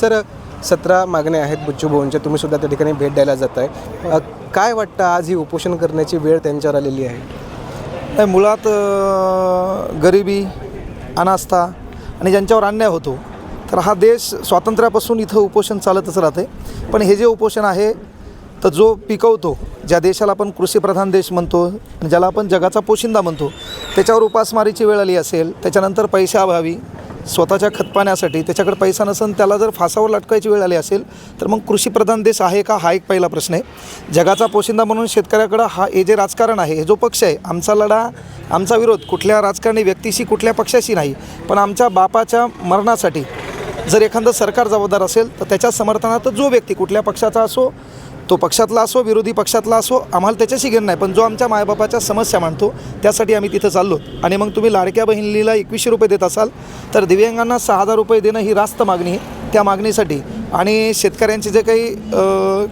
Sir सतरा मागण्या आहेत बुच्चू भाऊंच्या. तुम्ही सुद्धा त्या ठिकाणी भेट द्यायला जात आहे काय वाटतं आज ही उपोषण करण्याची वेळ त्यांच्यावर आलेली आहे? मुळात गरिबी अनास्था आणि ज्यांच्यावर अन्याय होतो तर हा देश स्वातंत्र्यापासून इथं उपोषण चालतच राहते. पण हे जे उपोषण आहे तर जो पिकवतो ज्या देशाला आपण कृषीप्रधान देश म्हणतो ज्याला आपण जगाचा पोशिंदा म्हणतो त्याच्यावर उपासमारीची वेळ आली असेल त्याच्यानंतर पैशाअभावी स्वतःच्या खतपाण्यासाठी त्याच्याकडे पैसा नसेल त्याला जर फासावर लटकायची वेळ आली असेल तर मग कृषीप्रधान देश आहे का? हा एक पहिला प्रश्न आहे. जगाचा पोशिंदा म्हणून शेतकऱ्याकडं हा हे जे राजकारण आहे हे जो पक्ष आहे आमचा लढा आमचा विरोध कुठल्या राजकारणी व्यक्तीशी कुठल्या पक्षाशी नाही पण आमच्या बापाच्या मरणासाठी जर एखादं सरकार जबाबदार असेल तर त्याच्या समर्थनात जो व्यक्ती कुठल्या पक्षाचा असो तो पक्षातला असो विरोधी पक्षातला असो आम्हाला त्याच्याशी घेणं नाही. पण जो आमच्या मायबापाच्या समस्या मांडतो त्यासाठी आम्ही तिथं चाललो. आणि मग तुम्ही लाडक्या बहिणीला एकवीसशे रुपये देत असाल तर दिव्यांगांना सहा हजार रुपये देणं ही रास्त मागणी आहे त्या मागणीसाठी. आणि शेतकऱ्यांचे जे काही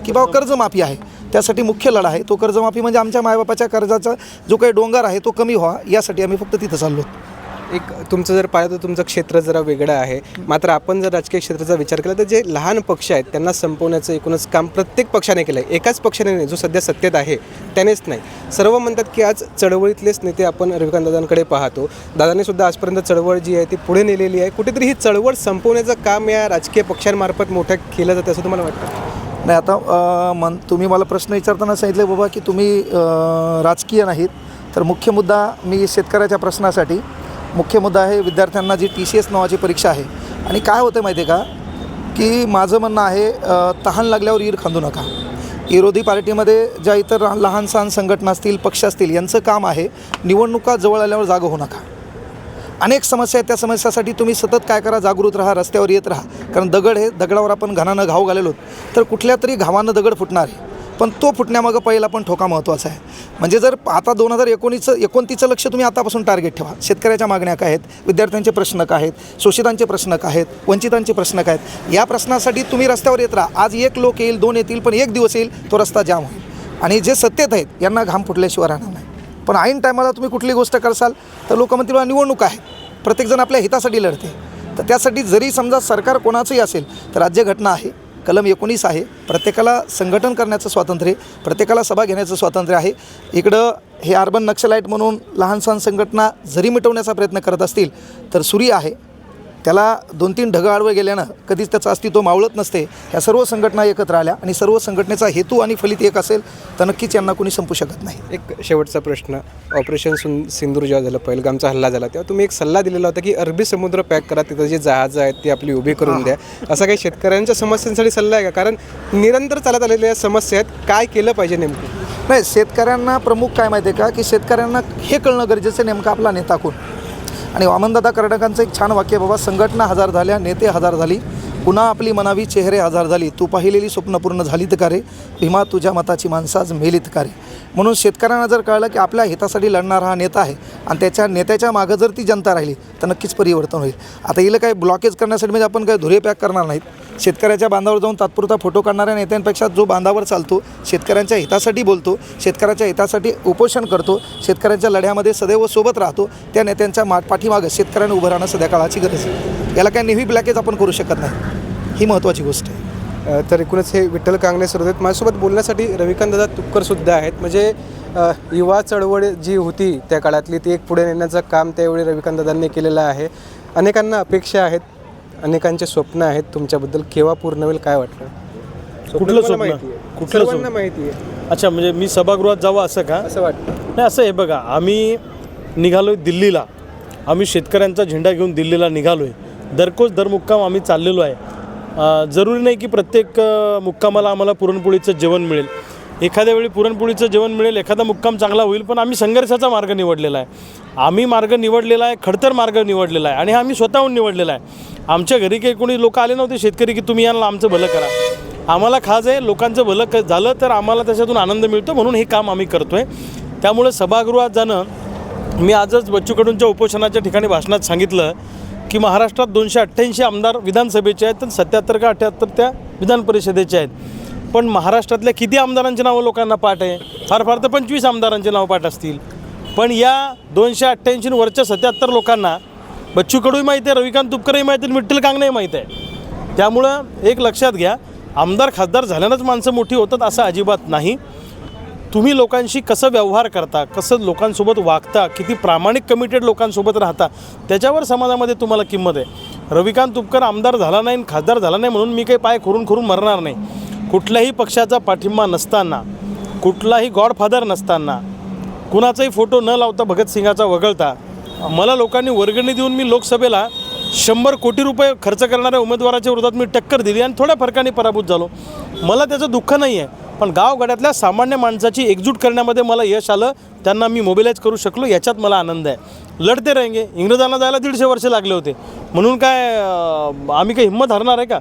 की बाबा कर्जमाफी आहे त्यासाठी मुख्य लढा आहे. तो कर्जमाफी म्हणजे आमच्या मायबापाच्या कर्जाचा जो काही डोंगर आहे तो कमी व्हा यासाठी आम्ही फक्त तिथं चाललो. एक तुमचं जर पाहिलं तर तुमचं क्षेत्र जरा वेगळं आहे. मात्र आपण जर राजकीय क्षेत्राचा विचार केला तर जे लहान पक्ष आहेत त्यांना संपवण्याचं एकूणच काम प्रत्येक पक्षाने केलं आहे एकाच पक्षाने नाही जो सध्या सत्तेत आहे त्यानेच नाही. सर्व म्हणतात की आज चळवळीतलेच नेते आपण रविकांत दादांकडे पाहतो. दादाने सुद्धा आजपर्यंत चळवळ जी आहे ती पुढे नेलेली आहे. कुठेतरी ही चळवळ संपवण्याचं काम या राजकीय पक्षांमार्फत मोठं केलं जातं असं तुम्हाला वाटतं? नाही आता मन तुम्ही मला प्रश्न विचारताना सांगितले बाबा की तुम्ही राजकीय नाहीत. तर मुख्य मुद्दा मी शेतकऱ्याच्या प्रश्नासाठी मुख्य मुद्दा आहे विद्यार्थ्यांना जी टी सी एस नावाची परीक्षा आहे. आणि काय होतं माहिती आहे का? की माझं म्हणणं आहे तहान लागल्यावर ईर खांदू नका. विरोधी पार्टीमध्ये ज्या इतर लहान सहान संघटना असतील पक्ष असतील यांचं काम आहे निवडणुका जवळ आल्यावर जागं होऊ नका. अनेक समस्या आहेत त्या समस्यासाठी तुम्ही सतत काय करा जागृत राहा रस्त्यावर येत राहा. कारण दगड हे दगडावर आपण घाणानं घाव घालेलो तर कुठल्या तरी घावानं दगड फुटणार आहे. पण तो फुटण्यामागं पहिला पण ठोका महत्त्वाचा आहे. म्हणजे जर आता दोन हजार एकोणीसचं एकोणतीसचं लक्ष तुम्ही आतापासून टार्गेट ठेवा. शेतकऱ्याच्या मागण्या काय आहेत? विद्यार्थ्यांचे प्रश्न काय आहेत? शोषितांचे प्रश्न काय आहेत? वंचितांचे प्रश्न काय आहेत? या प्रश्नासाठी तुम्ही रस्त्यावर येत राहा. आज एक लोक येईल दोन येतील पण एक दिवस येईल तो रस्ता जाम होईल. आणि जे सत्तेत आहेत यांना घाम फुटल्याशिवाय राहणार नाही. पण ऐन टायमाला तुम्ही कुठली गोष्ट करसाल तर लोक म्हणतील निवडणूक आहे. प्रत्येकजण आपल्या हितासाठी लढते. तर त्यासाठी जरी समजा सरकार कोणाचंही असेल तर राज्यघटना आहे. कलम एकोणीस आहे. प्रत्येकाला संघटन करण्याचं स्वातंत्र्य प्रत्येकाला सभा घेण्याचं स्वातंत्र्य आहे. इकडं हे अर्बन नक्षलाईट म्हणून लहान सहान संघटना जरी मिटवण्याचा प्रयत्न करत असतील तर सुरी आहे. त्याला दोन तीन ढगं आडवं गेल्यानं कधीच त्याचं अस्तित्व मावळत नसते. ह्या सर्व संघटना एकत्र आल्या आणि सर्व संघटनेचा हेतू आणि फलित एक असेल तर नक्कीच यांना कोणी संपू शकत नाही. एक शेवटचा प्रश्न. ऑपरेशन सुन सिंदूर जेव्हा झालं पहिलगामचा हल्ला झाला तेव्हा तुम्ही एक सल्ला दिलेला होता की अरबी समुद्र पॅक करा तिथं जे जहाजं आहेत ती आपली उभी करून द्या. असा काही शेतकऱ्यांच्या समस्यांसाठी सल्ला आहे का? कारण निरंतर चालत आलेल्या समस्या आहेत काय केलं पाहिजे नेमकं? नाही शेतकऱ्यांना प्रमुख काय माहिती आहे का? की शेतकऱ्यांना हे कळणं गरजेचं आहे नेमकं आपला नेता कोण? आणि वामनदादा कर्नाटकांचं एक छान वाक्य बाबा संघटना हजार झाल्या नेते हजार झाली पुन्हा आपली मनावी चेहरे हजार झाली. तू पाहिलेली स्वप्न पूर्ण झालीत का रे? भीमा तुझ्या मताची माणसाज मेलीत का रे? म्हणून शेतकऱ्यांना जर कळलं की आपल्या हितासाठी लढणारा हा नेता आहे आणि त्याच्या नेत्याच्या मागं जर ती जनता राहिली तर नक्कीच परिवर्तन होईल. आता हिला काही ब्लॉकेज करण्यासाठी म्हणजे आपण काही धुरे पॅक करणार नाहीत. शेतकऱ्याच्या बांधावर जाऊन तात्पुरता फोटो काढणाऱ्या नेत्यांपेक्षा जो बांधावर चालतो शेतकऱ्यांच्या हितासाठी बोलतो शेतकऱ्याच्या हितासाठी उपोषण करतो शेतकऱ्यांच्या लढ्यामध्ये सदैव सोबत राहतो त्या नेत्यांच्या मा पाठीमागं शेतकऱ्यांना उभं राहणं सध्या काळाची गरज आहे. याला काय नेहमी ब्लॅकेज आपण करू शकत नाही. ही महत्त्वाची गोष्ट आहे. तर एकूणच हे विठ्ठल कांगणे सर आहेत माझ्यासोबत बोलण्यासाठी रविकांत दादा आहेत. म्हणजे युवा चळवळ जी होती त्या काळातली ती एक पुढे नेण्याचं काम त्यावेळी रविकांत दादांनी केलेलं आहे. अनेकांना अपेक्षा आहेत. अनेकांचे स्वप्न आहेत तुमच्याबद्दल केव्हा पूर्ण होईल काय वाटतं? कुठलं स्वप्न? कुठलं सर्वांना स्वप्न? माहिती आहे. अच्छा म्हणजे मी सभागृहात जावं असं का? असं वाटतं. नाही असं आहे बघा आम्ही निघालो आहे दिल्लीला. आम्ही शेतकऱ्यांचा झेंडा घेऊन दिल्लीला निघालो आहे दरकोच दर मुक्काम आम्ही चाललेलो आहे. अं, जरुरी नाही की प्रत्येक अं, मुक्कामाला आम्हाला पुरणपोळीचं जेवण मिळेल. एखाद्या वेळी पुरणपोळीचं जेवण मिळेल एखादा मुक्काम चांगला होईल पण आम्ही संघर्षाचा मार्ग निवडलेला आहे. आम्ही मार्ग निवडलेला आहे खडतर मार्ग निवडलेला आहे आणि हा आम्ही स्वतःहून निवडलेला आहे. आमच्या घरी काही कोणी लोक आले नव्हते शेतकरी की तुम्ही यांना आमचं भलं करा. आम्हाला खाज आहे लोकांचं भलं क झालं तर आम्हाला त्याच्यातून आनंद मिळतो म्हणून हे काम आम्ही करतो आहे त्यामुळे सभागृहात जाणं मी आजच बच्चूकडूनच्या उपोषणाच्या ठिकाणी भाषणात सांगितलं की महाराष्ट्रात दोनशे अठ्ठ्याऐंशी आमदार विधानसभेचे आहेत तर सत्याहत्तर का अठ्ठ्याहत्तर त्या विधान परिषदेचे आहेत. पण महाराष्ट्रातल्या किती आमदारांची नावं लोकांना पाठ आहे? फार फार तर पंचवीस आमदारांची नावं पाठ असतील. पण या दोनशे अठ्ठ्याऐंशी वरच्या सत्याहत्तर लोकांना बच्चू कडूही माहिती आहे रविकांत तुपकरही माहिती आहे विठ्ठल कांगणेही माहीत आहे. त्यामुळं एक लक्षात घ्या आमदार खासदार झाल्यानंच माणसं मोठी होतात असं अजिबात नाही. तुम्ही लोकांशी कसं व्यवहार करता कसं लोकांसोबत वागता किती प्रामाणिक कमिटेड लोकांसोबत राहता त्याच्यावर समाजामध्ये तुम्हाला किंमत आहे. रविकांत तुपकर आमदार झाला नाही आणि खासदार झाला नाही म्हणून मी काही पाय खुरून खुरून मरणार नाही. कुठल्याही पक्षाचा पाठिंबा नसताना कुठलाही गॉडफादर नसताना कुणाचाही फोटो न लावता भगतसिंगाचा वगळता मला लोकांनी वर्गणी देऊन मी लोकसभेला शंभर कोटी रुपये खर्च करणाऱ्या उमेदवाराच्या विरोधात मी टक्कर दिली आणि थोड्या फरकाने पराभूत झालो. मला त्याचं दुःख नाही आहे पण गावगाड्यातल्या सामान्य माणसाची एकजूट करण्यामध्ये मला यश आलं त्यांना मी मोबिलाईज करू शकलो याच्यात मला आनंद आहे. लढते रहेंगे. इंग्रजांना जायला दीडशे वर्ष लागले होते. म्हणून काय आम्ही काही हिंमत हरणार आहे का?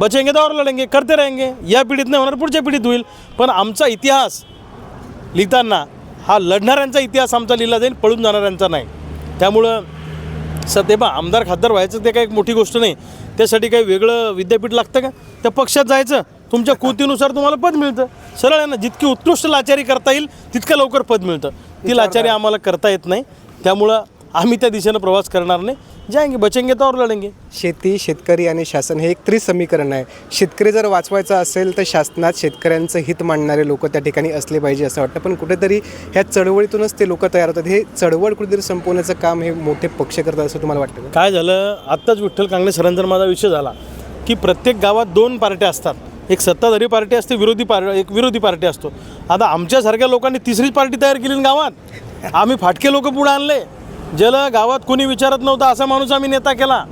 बचेंगे तर लढेंगे करते रहेंगे. या पिढीत नाही होणार पुढच्या पिढीत होईल. पण आमचा इतिहास लिहिताना हा लढणाऱ्यांचा इतिहास आमचा लिहिला जाईल पळून जाणाऱ्यांचा नाही. त्यामुळं सध्या बा आमदार खासदार व्हायचं ते काही एक मोठी गोष्ट नाही. त्यासाठी काही वेगळं विद्यापीठ लागतं का? त्या पक्षात जायचं तुमच्या कृतीनुसार तुम्हाला पद मिळतं. सरळ आहे ना जितकी उत्कृष्ट लाचारी करता येईल तितकं लवकर पद मिळतं. ती लाचारी आम्हाला करता येत नाही. त्यामुळं आम्ही त्या दिशेनं प्रवास करणार नाही. जाएंगे बचेंगे तर और लढेंगे शेती शेतकरी आणि शासन हे एक त्रिसमीकरण आहे. शेतकरी जर वाचवायचा असेल तर शासनात शेतकऱ्यांचं हित मांडणारे लोक त्या ठिकाणी असले पाहिजे असं वाटतं. पण कुठेतरी ह्या चळवळीतूनच ते लोक तयार होतात. हे चळवळ कुठेतरी संपवण्याचं काम हे मोठे पक्ष करतात असं तुम्हाला वाटतं का? काय झालं? आत्ताच विठ्ठल कांगणे सरांचा माझा विषय झाला की प्रत्येक गावात दोन पार्ट्या असतात. एक सत्ताधारी पार्टी असते विरोधी पार एक विरोधी पार्टी असतो. आता आमच्यासारख्या लोकांनी तिसरीच पार्टी तयार केली गावात? आम्ही फाटके लोक पुढे आणले. ज्याला गावात कोणी विचारत नव्हता असा माणूस आम्ही नेता केला.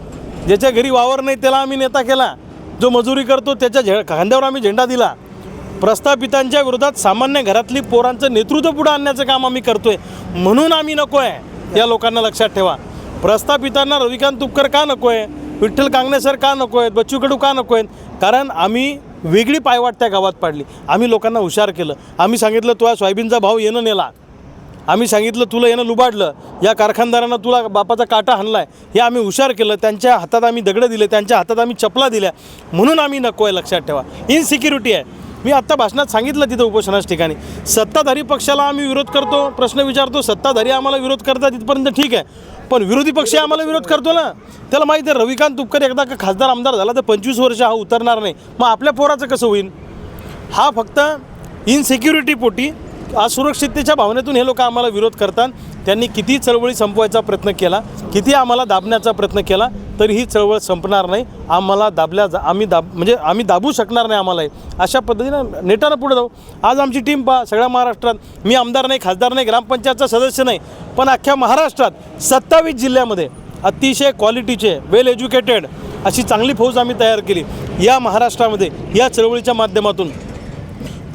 ज्याच्या घरी वावर नाही त्याला आम्ही नेता केला. जो मजुरी करतो त्याच्या झे खांद्यावर आम्ही झेंडा दिला. प्रस्थापितांच्या विरोधात सामान्य घरातली पोरांचं नेतृत्व पुढे आणण्याचं काम आम्ही करतोय म्हणून आम्ही नको आहे या लोकांना लक्षात ठेवा. प्रस्थापितांना रविकांत तुपकर का नको आहे विठ्ठल कांगणे सर का नको आहेत बच्चू कडू का नको आहेत कारण आम्ही वेगळी पायवाट त्या गावात पाडली. आम्ही लोकांना हुशार केलं. आम्ही सांगितलं तुला सोयाबीनचा भाव येणं नेला. आम्ही सांगितलं तुला यानं लुबाडलं. या कारखानदारांना तुला बापाचा काटा हाणलाय. हे आम्ही हुशार केलं. त्यांच्या हातात आम्ही दगडं दिले. त्यांच्या हातात आम्ही चपला दिल्या. म्हणून आम्ही नको आहे लक्षात ठेवा. इनसिक्युरिटी आहे. मी आत्ता भाषणात सांगितलं तिथं उपोषणाच्या ठिकाणी. सत्ताधारी पक्षाला आम्ही विरोध करतो प्रश्न विचारतो. सत्ताधारी आम्हाला विरोध करतात तिथपर्यंत ठीक आहे. पण विरोधी पक्ष आम्हाला विरोध करतो ना. त्याला माहिती आहे रविकांत तुपकर एकदा का खासदार आमदार झाला तर पंचवीस वर्ष हा उतरणार नाही. मग आपल्या पोराचं कसं होईल हा फक्त इनसिक्युरिटी पोटी. असुरक्षिततेच्या भावनेतून हे लोक आम्हाला विरोध करतात. त्यांनी किती चळवळी संपवायचा प्रयत्न केला किती आम्हाला दाबण्याचा प्रयत्न केला तरी ही चळवळ संपणार नाही. आम्हाला दाबल्या जा आम्ही दाब म्हणजे आम्ही दाबू शकणार नाही आम्हाला अशा पद्धतीनं नेटानं पुढे जाऊ. आज आमची टीम पहा सगळ्या महाराष्ट्रात मी आमदार नाही खासदार नाही ग्रामपंचायतचा सदस्य नाही पण अख्ख्या महाराष्ट्रात सत्तावीस जिल्ह्यामध्ये अतिशय क्वालिटीचे वेल एज्युकेटेड अशी चांगली फौज आम्ही तयार केली. या महाराष्ट्रामध्ये या चळवळीच्या माध्यमातून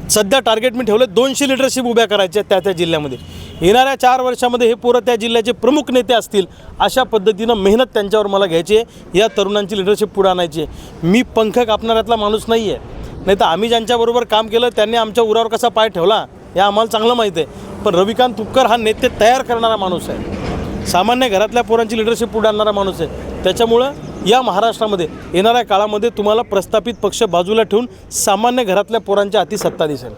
सध्या टार्गेट मी ठेवलं दोनशे लिडरशिप उभ्या करायच्या त्या त्या जिल्ह्यामध्ये. येणाऱ्या चार वर्षामध्ये हे पोरं त्या जिल्ह्याचे प्रमुख नेते असतील अशा पद्धतीनं मेहनत त्यांच्यावर मला घ्यायची आहे. या तरुणांची लिडरशिप पुढे आणायची आहे. मी पंख कापणाऱ्यातला माणूस नाही आहे नाही तर आम्ही ज्यांच्याबरोबर काम केलं त्यांनी आमच्या उरावर कसा पाय ठेवला हे आम्हाला चांगलं माहीत आहे. पण रविकांत तुपकर हा नेते तयार करणारा माणूस आहे. सामान्य घरातल्या पोरांची लिडरशिप पुढे आणणारा माणूस आहे. त्याच्यामुळं या महाराष्ट्रामध्ये येणाऱ्या काळामध्ये तुम्हाला प्रस्थापित पक्ष बाजूला ठेवून सामान्य घरातल्या पोरांच्या हाती सत्ता दिसेल.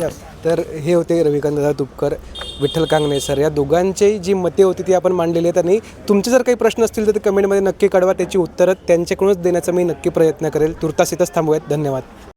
यस तर हे होते रविकांतदादा तुपकर विठ्ठल कांगणे सर. या दोघांची जी मते होती ती आपण मांडलेली आहेत आणि तुमचे जर काही प्रश्न असतील तर ते कमेंटमध्ये नक्की कळवा त्याची उत्तरं त्यांच्याकडूनच देण्याचा मी नक्की प्रयत्न करेल. तुर्तास इथंच थांबूयात. धन्यवाद.